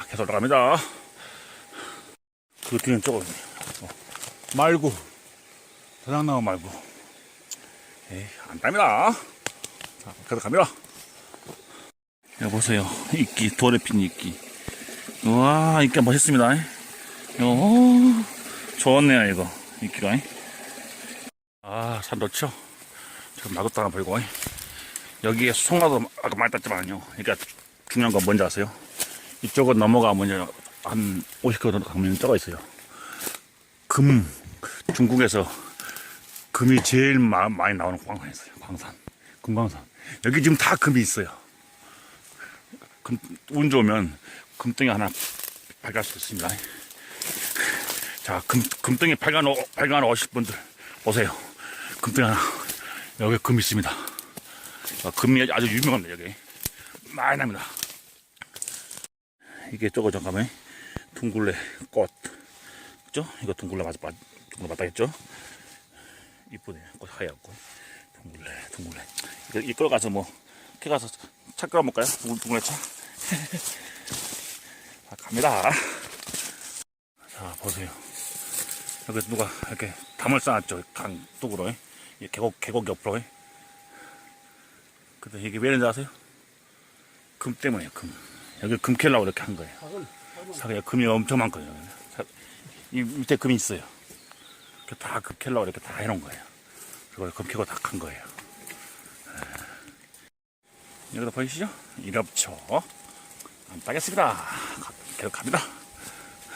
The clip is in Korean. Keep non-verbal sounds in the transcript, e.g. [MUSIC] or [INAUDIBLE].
자, 계속 올라갑니다. 그 뒤는 있네요. 어, 말고. 대장 나무 말고. 에이, 안 답니다. 자, 계속 갑니다. 여기 보세요. 이끼, 돌에 핀 이끼. 우와, 이끼 멋있습니다. 오, 좋네요, 이거. 이끼가. 아, 산 좋죠? 지금 하나 보이고. 여기에 송화도 아까 많이 땄지만요. 그러니까 중요한 건 뭔지 아세요? 이쪽은 넘어가면 한 50km 가면 떠가 있어요. 금, 중국에서 금이 제일 마- 많이 나오는 광산이 있어요. 광산. 금광산. 여기 지금 다 금이 있어요. 금, 운 좋으면 금덩이 하나 발견할 수 있습니다. 자, 금, 금덩이 발견, 발견하러 오실 분들, 오세요. 금덩이 하나. 여기 금 있습니다. 아, 금이 아주 유명합니다, 여기. 많이 납니다. 이게 저거 잠깐만. 둥글레 꽃. 그죠? 이거 둥글레 맞아, 맞, 둥글레 맞다겠죠? 이쁘네. 꽃 하얗고. 둥글레, 둥글레. 이거, 이끌어 가서 뭐, 이렇게 가서 차 끌어볼까요? 둥글- 둥글레 차. [LAUGHS] 자, 갑니다. 자, 보세요. 여기 누가 이렇게 담을 쌓았죠. 강 뚝으로. 이 계곡, 계곡 옆으로. 근데 이게 왜 이런지 아세요? 금 때문에요, 금. 여기 금 캐려고 이렇게 한 거예요. 사기가 금이 엄청 많거든요. 자, 이 밑에 금이 있어요. 다금 캐려고 이렇게 다 해놓은 거예요. 그걸 금 캐고 다간 거예요. 에. 여기다 보이시죠? 이럽죠. 안 따겠습니다. 가- 계속 갑니다.